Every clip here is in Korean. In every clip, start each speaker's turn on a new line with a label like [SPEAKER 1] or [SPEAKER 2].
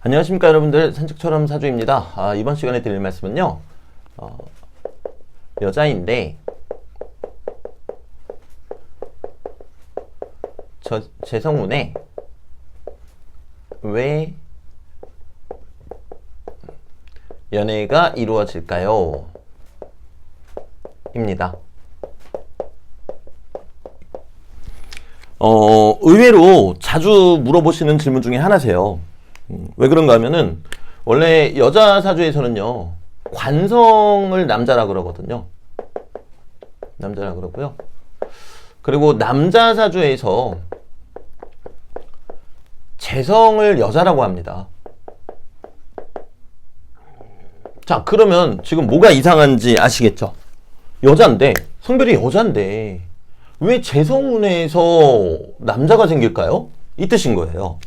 [SPEAKER 1] 안녕하십니까 여러분들 산책처럼 사주입니다. 아, 이번 시간에 드릴 말씀은요. 어, 여자인데 저 재성운에 왜 연애가 이루어질까요? 입니다. 어, 의외로 자주 물어보시는 질문 중에 하나세요. 음, 왜 그런가 하면은, 원래 여자 사주에서는요, 관성을 남자라 그러거든요. 남자라 그러고요. 그리고 남자 사주에서 재성을 여자라고 합니다. 자, 그러면 지금 뭐가 이상한지 아시겠죠? 여잔데, 성별이 여잔데, 왜 재성운에서 남자가 생길까요? 이 뜻인 거예요.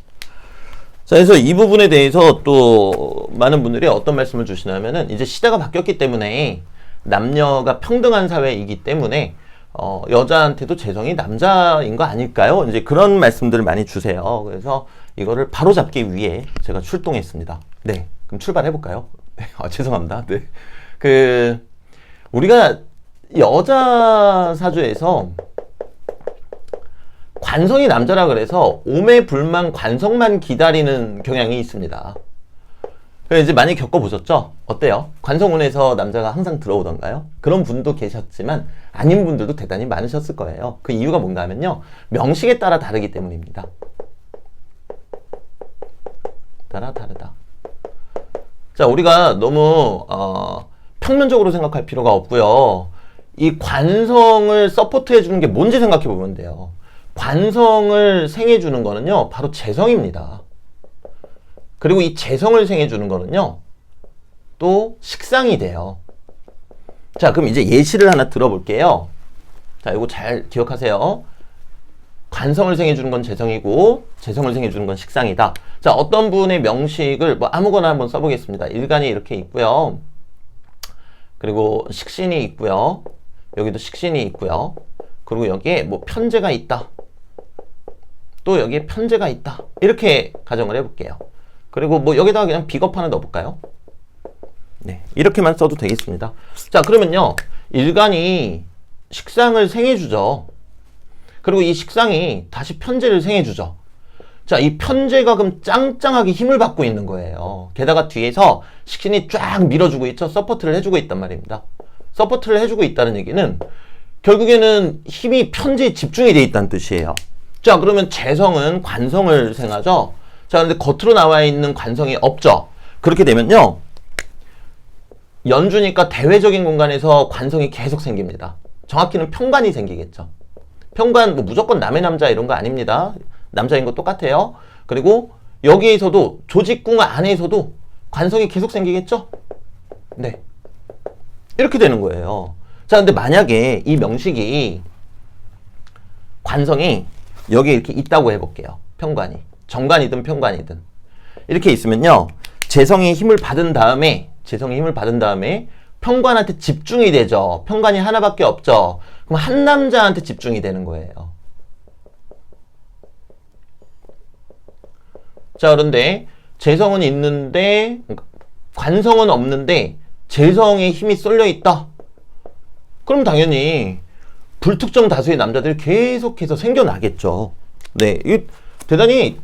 [SPEAKER 1] 자, 그래서 이 부분에 대해서 또 많은 분들이 어떤 말씀을 주시냐면은 이제 시대가 바뀌었기 때문에 남녀가 평등한 사회이기 때문에 어, 여자한테도 재성이 남자인 거 아닐까요? 이제 그런 말씀들을 많이 주세요. 그래서 이거를 바로 잡기 위해 제가 출동했습니다. 네. 그럼 출발해 볼까요? 아, 죄송합니다. 네. 그 우리가 여자 사주에서 관성이 남자라 그래서 오매 불만 관성만 기다리는 경향이 있습니다. 이제 많이 겪어보셨죠? 어때요? 관성운에서 남자가 항상 들어오던가요? 그런 분도 계셨지만 아닌 분들도 대단히 많으셨을 거예요. 그 이유가 뭔가 하면요. 명식에 따라 다르기 때문입니다. 따라 다르다. 자, 우리가 너무 어, 평면적으로 생각할 필요가 없고요. 이 관성을 서포트해 주는 게 뭔지 생각해 보면 돼요. 관성을 생해 주는 거는요, 바로 재성입니다. 그리고 이 재성을 생해 주는 거는요, 또 식상이 돼요. 자, 그럼 이제 예시를 하나 들어볼게요. 자, 이거 잘 기억하세요. 관성을 생해 주는 건 재성이고, 재성을 생해 주는 건 식상이다. 자, 어떤 분의 명식을 뭐 아무거나 한번 써보겠습니다. 일간이 이렇게 있고요. 그리고 식신이 있고요. 여기도 식신이 있고요. 그리고 여기에 뭐 편제가 있다. 또 여기에 편제가 있다. 이렇게 가정을 해볼게요. 그리고 뭐 여기다가 그냥 비겁 하나 넣어볼까요? 네, 이렇게만 써도 되겠습니다. 자, 그러면요. 일간이 식상을 생해주죠. 그리고 이 식상이 다시 편제를 생해주죠. 자, 이 편제가 그럼 짱짱하게 힘을 받고 있는 거예요. 게다가 뒤에서 식신이 쫙 밀어주고 있죠. 서포트를 해주고 있단 말입니다. 서포트를 해주고 있다는 얘기는 결국에는 힘이 편제에 집중이 돼 있다는 뜻이에요. 자, 그러면 재성은 관성을 생하죠. 자, 근데 겉으로 나와 있는 관성이 없죠. 그렇게 되면요. 연주니까 대외적인 공간에서 관성이 계속 생깁니다. 정확히는 평관이 생기겠죠. 평관, 뭐 무조건 남의 남자 이런 거 아닙니다. 남자인 거 똑같아요. 그리고 여기에서도 조직궁 안에서도 관성이 계속 생기겠죠? 네. 이렇게 되는 거예요. 자, 근데 만약에 이 명식이 관성이 여기 이렇게 있다고 해볼게요. 평관이. 정관이든 평관이든. 이렇게 있으면요. 재성이 힘을 받은 다음에, 재성이 힘을 받은 다음에 평관한테 집중이 되죠. 평관이 하나밖에 없죠. 그럼 한 남자한테 집중이 되는 거예요. 자, 그런데 재성은 있는데, 관성은 없는데, 재성에 힘이 쏠려 있다. 그럼 당연히 불특정 다수의 남자들이 계속해서 생겨나겠죠. 네, 이 대단히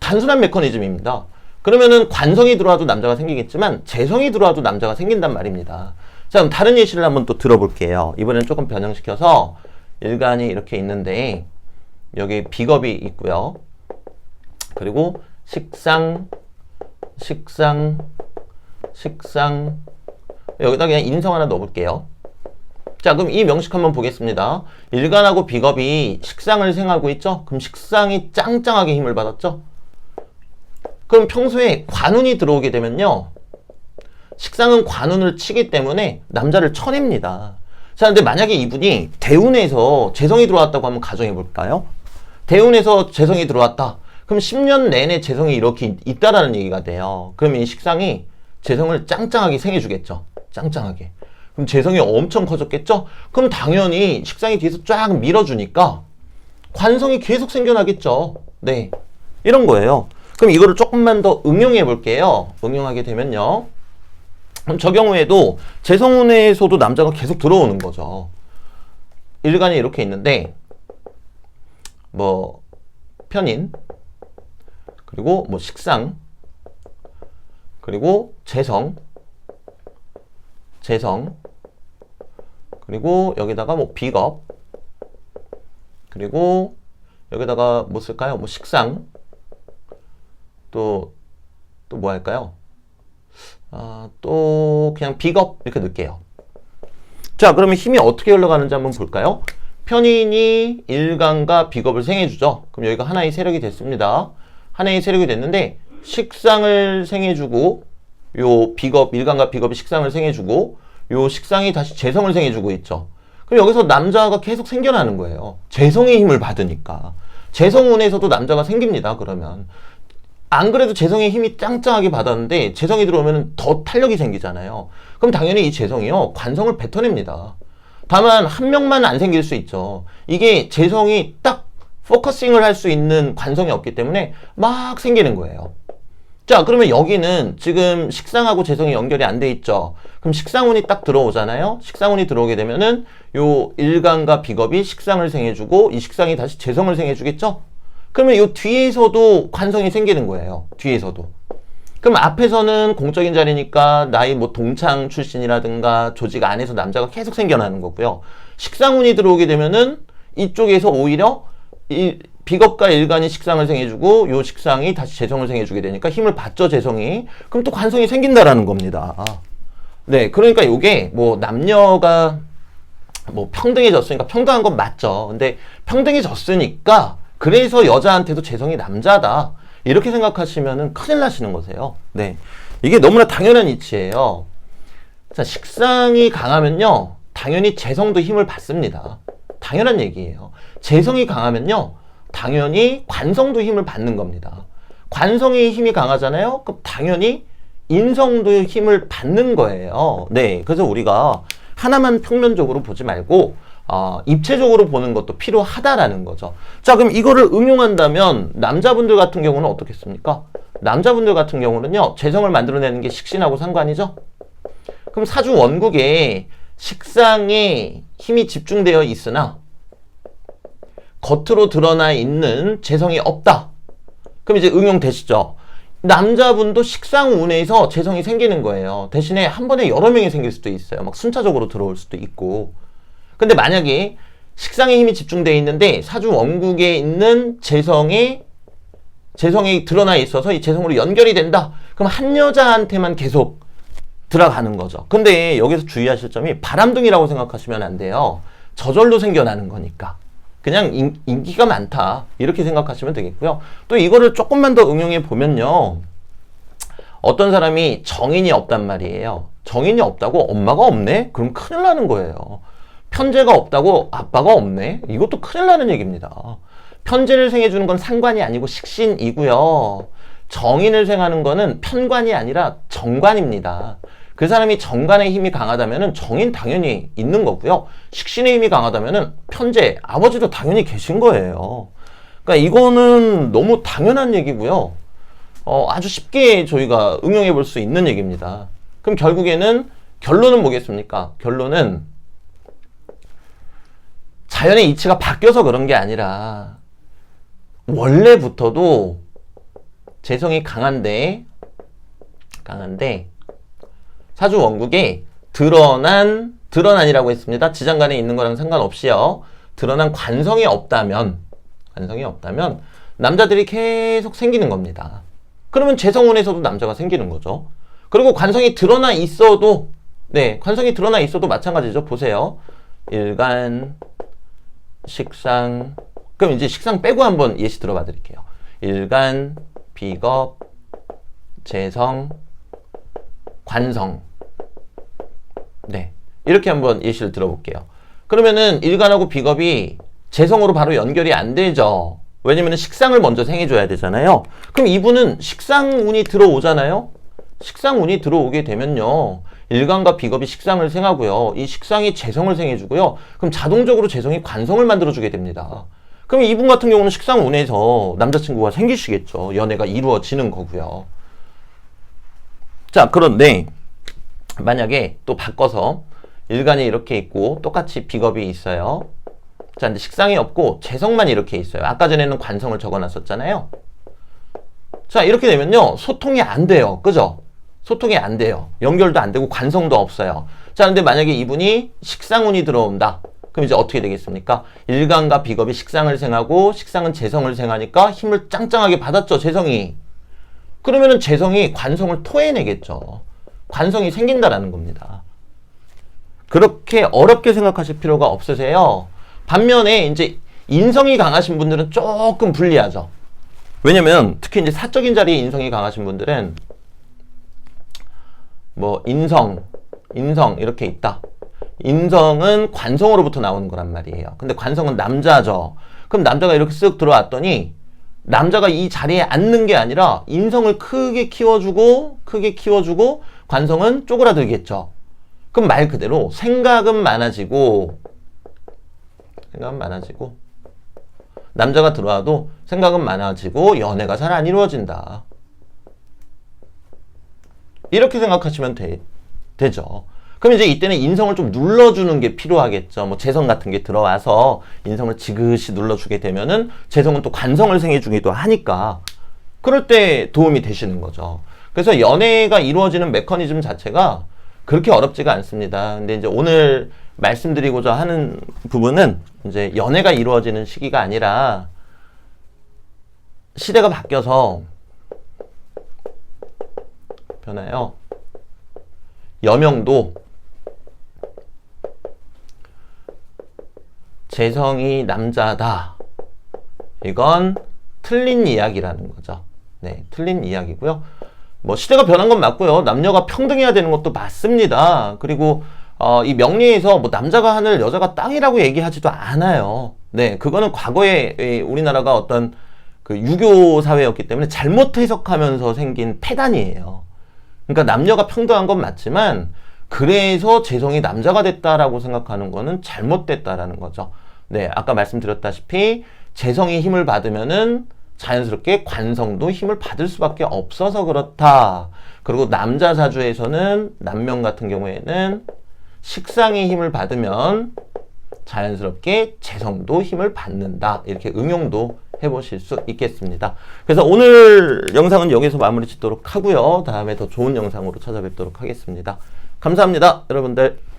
[SPEAKER 1] 단순한 메커니즘입니다. 그러면은 관성이 들어와도 남자가 생기겠지만 재성이 들어와도 남자가 생긴단 말입니다. 자, 그럼 다른 예시를 한번 또 들어볼게요. 이번엔 조금 변형시켜서 일간이 이렇게 있는데 여기 비겁이 있고요. 그리고 식상, 식상, 식상 여기다 그냥 인성 하나 넣어볼게요. 자, 그럼 이 명식 한번 보겠습니다. 일간하고 비겁이 식상을 생하고 있죠? 그럼 식상이 짱짱하게 힘을 받았죠? 그럼 평소에 관운이 들어오게 되면요. 식상은 관운을 치기 때문에 남자를 쳐냅니다. 자, 근데 만약에 이분이 대운에서 재성이 들어왔다고 한번 가정해 볼까요? 대운에서 재성이 들어왔다. 그럼 10년 내내 재성이 이렇게 있다라는 얘기가 돼요. 그럼 이 식상이 재성을 짱짱하게 생해주겠죠. 짱짱하게. 그럼 재성이 엄청 커졌겠죠? 그럼 당연히 식상이 뒤에서 쫙 밀어주니까 관성이 계속 생겨나겠죠. 네. 이런 거예요. 그럼 이거를 조금만 더 응용해 볼게요. 응용하게 되면요. 그럼 저 경우에도 재성운에서도 남자가 계속 들어오는 거죠. 일간이 이렇게 있는데 뭐 편인 그리고 뭐 식상 그리고 재성 재성 그리고 여기다가 뭐 비겁 그리고 여기다가 뭐 쓸까요? 뭐 식상 또 또 뭐 할까요? 아, 또 그냥 비겁 이렇게 넣을게요. 자, 그러면 힘이 어떻게 흘러가는지 한번 볼까요? 편인이 일간과 비겁을 생해주죠. 그럼 여기가 하나의 세력이 됐습니다. 하나의 세력이 됐는데 식상을 생해주고 요 비겁 일간과 비겁이 식상을 생해주고 요 식상이 다시 재성을 생해주고 있죠. 그럼 여기서 남자가 계속 생겨나는 거예요. 재성의 힘을 받으니까. 재성운에서도 남자가 생깁니다. 그러면 안 그래도 재성의 힘이 짱짱하게 받았는데 재성이 들어오면 더 탄력이 생기잖아요. 그럼 당연히 이 재성이요 관성을 뱉어냅니다. 다만 한 명만 안 생길 수 있죠. 이게 재성이 딱 포커싱을 할 수 있는 관성이 없기 때문에 막 생기는 거예요. 자, 그러면 여기는 지금 식상하고 재성이 연결이 안 돼 있죠. 그럼 식상운이 딱 들어오잖아요. 식상운이 들어오게 되면은 요 일간과 비겁이 식상을 생해주고 이 식상이 다시 재성을 생해주겠죠. 그러면 요 뒤에서도 관성이 생기는 거예요. 뒤에서도. 그럼 앞에서는 공적인 자리니까 나이 뭐 동창 출신이라든가 조직 안에서 남자가 계속 생겨나는 거고요. 식상운이 들어오게 되면은 이쪽에서 오히려 이 비겁과 일간이 식상을 생해주고 요 식상이 다시 재성을 생해주게 되니까 힘을 받죠 재성이. 그럼 또 관성이 생긴다라는 겁니다. 네, 그러니까 요게 뭐 남녀가 뭐 평등해졌으니까 평등한 건 맞죠. 근데 평등해졌으니까 그래서 여자한테도 재성이 남자다. 이렇게 생각하시면은 큰일 나시는 거세요. 네. 이게 너무나 당연한 이치예요. 자, 식상이 강하면요. 당연히 재성도 힘을 받습니다. 당연한 얘기예요. 재성이 강하면요. 당연히 관성도 힘을 받는 겁니다. 관성이 힘이 강하잖아요. 그럼 당연히 인성도 힘을 받는 거예요. 네. 그래서 우리가 하나만 평면적으로 보지 말고 어, 입체적으로 보는 것도 필요하다라는 거죠. 자, 그럼 이거를 응용한다면 남자분들 같은 경우는 어떻겠습니까? 남자분들 같은 경우는요, 재성을 만들어내는 게 식신하고 상관이죠? 그럼 사주 원국에 식상에 힘이 집중되어 있으나 겉으로 드러나 있는 재성이 없다. 그럼 이제 응용되시죠? 남자분도 식상 운에서 재성이 생기는 거예요. 대신에 한 번에 여러 명이 생길 수도 있어요. 막 순차적으로 들어올 수도 있고. 근데 만약에 식상의 힘이 집중되어 있는데 사주 원국에 있는 재성이 재성이 드러나 있어서 이 재성으로 연결이 된다. 그럼 한 여자한테만 계속 들어가는 거죠. 근데 여기서 주의하실 점이 바람둥이라고 생각하시면 안 돼요. 저절로 생겨나는 거니까. 그냥 인, 인기가 많다. 이렇게 생각하시면 되겠고요. 또 이거를 조금만 더 응용해 보면요. 어떤 사람이 정인이 없단 말이에요. 정인이 없다고 엄마가 없네? 그럼 큰일 나는 거예요. 편제가 없다고 아빠가 없네? 이것도 큰일 나는 얘기입니다. 편제를 생해주는 건 상관이 아니고 식신이고요. 정인을 생하는 거는 편관이 아니라 정관입니다. 그 사람이 정관의 힘이 강하다면 정인 당연히 있는 거고요. 식신의 힘이 강하다면 편제, 아버지도 당연히 계신 거예요. 그러니까 이거는 너무 당연한 얘기고요. 어, 아주 쉽게 저희가 응용해 볼 수 있는 얘기입니다. 그럼 결국에는 결론은 뭐겠습니까? 결론은 자연의 이치가 바뀌어서 그런 게 아니라 원래부터도 재성이 강한데 강한데 사주 원국에 드러난 드러난이라고 했습니다. 지장간에 있는 거랑 상관없이요. 드러난 관성이 없다면 관성이 없다면 남자들이 계속 생기는 겁니다. 그러면 재성운에서도 남자가 생기는 거죠. 그리고 관성이 드러나 있어도 네 관성이 드러나 있어도 마찬가지죠. 보세요. 일간 식상 그럼 이제 식상 빼고 한번 예시 들어봐 드릴게요. 일간 비겁 재성 관성 네 이렇게 한번 예시를 들어볼게요. 그러면은 일간하고 비겁이 재성으로 바로 연결이 안 되죠. 왜냐면 식상을 먼저 생해줘야 되잖아요. 그럼 이분은 식상운이 들어오잖아요. 식상운이 들어오게 되면요. 일간과 비겁이 식상을 생하고요. 이 식상이 재성을 생해주고요. 그럼 자동적으로 재성이 관성을 만들어주게 됩니다. 그럼 이분 같은 경우는 식상 운에서 남자친구가 생기시겠죠. 연애가 이루어지는 거고요. 자, 그런데 만약에 또 바꿔서 일간이 이렇게 있고 똑같이 비겁이 있어요. 자, 근데 식상이 없고 재성만 이렇게 있어요. 아까 전에는 관성을 적어놨었잖아요. 자, 이렇게 되면요. 소통이 안 돼요. 그죠? 소통이 안 돼요. 연결도 안 되고 관성도 없어요. 자, 근데 만약에 이분이 식상운이 들어온다. 그럼 이제 어떻게 되겠습니까? 일간과 비겁이 식상을 생하고 식상은 재성을 생하니까 힘을 짱짱하게 받았죠, 재성이. 그러면은 재성이 관성을 토해내겠죠. 관성이 생긴다라는 겁니다. 그렇게 어렵게 생각하실 필요가 없으세요. 반면에 이제 인성이 강하신 분들은 조금 불리하죠. 왜냐면 특히 이제 사적인 자리에 인성이 강하신 분들은 뭐 인성, 인성 이렇게 있다. 인성은 관성으로부터 나오는 거란 말이에요. 근데 관성은 남자죠. 그럼 남자가 이렇게 쓱 들어왔더니 남자가 이 자리에 앉는 게 아니라 인성을 크게 키워주고 크게 키워주고 관성은 쪼그라들겠죠. 그럼 말 그대로 생각은 많아지고 생각은 많아지고 남자가 들어와도 생각은 많아지고 연애가 잘 안 이루어진다. 이렇게 생각하시면 되, 되죠. 그럼 이제 이때는 인성을 좀 눌러주는 게 필요하겠죠. 뭐 재성 같은 게 들어와서 인성을 지그시 눌러주게 되면은 재성은 또 관성을 생해주기도 하니까 그럴 때 도움이 되시는 거죠. 그래서 연애가 이루어지는 메커니즘 자체가 그렇게 어렵지가 않습니다. 근데 이제 오늘 말씀드리고자 하는 부분은 이제 연애가 이루어지는 시기가 아니라 시대가 바뀌어서 변해요. 여명도 재성이 남자다. 이건 틀린 이야기라는 거죠. 네, 틀린 이야기고요. 뭐 시대가 변한 건 맞고요. 남녀가 평등해야 되는 것도 맞습니다. 그리고 어, 이 명리에서 뭐 남자가 하늘, 여자가 땅이라고 얘기하지도 않아요. 네, 그거는 과거에 이 우리나라가 어떤 그 유교 사회였기 때문에 잘못 해석하면서 생긴 폐단이에요. 그러니까 남녀가 평등한 건 맞지만 그래서 재성이 남자가 됐다라고 생각하는 거는 잘못됐다라는 거죠. 네, 아까 말씀드렸다시피 재성이 힘을 받으면은 자연스럽게 관성도 힘을 받을 수밖에 없어서 그렇다. 그리고 남자 사주에서는 남명 같은 경우에는 식상이 힘을 받으면 자연스럽게 재성도 힘을 받는다. 이렇게 응용도 해보실 수 있겠습니다. 그래서 오늘 영상은 여기서 마무리 짓도록 하고요. 다음에 더 좋은 영상으로 찾아뵙도록 하겠습니다. 감사합니다. 여러분들.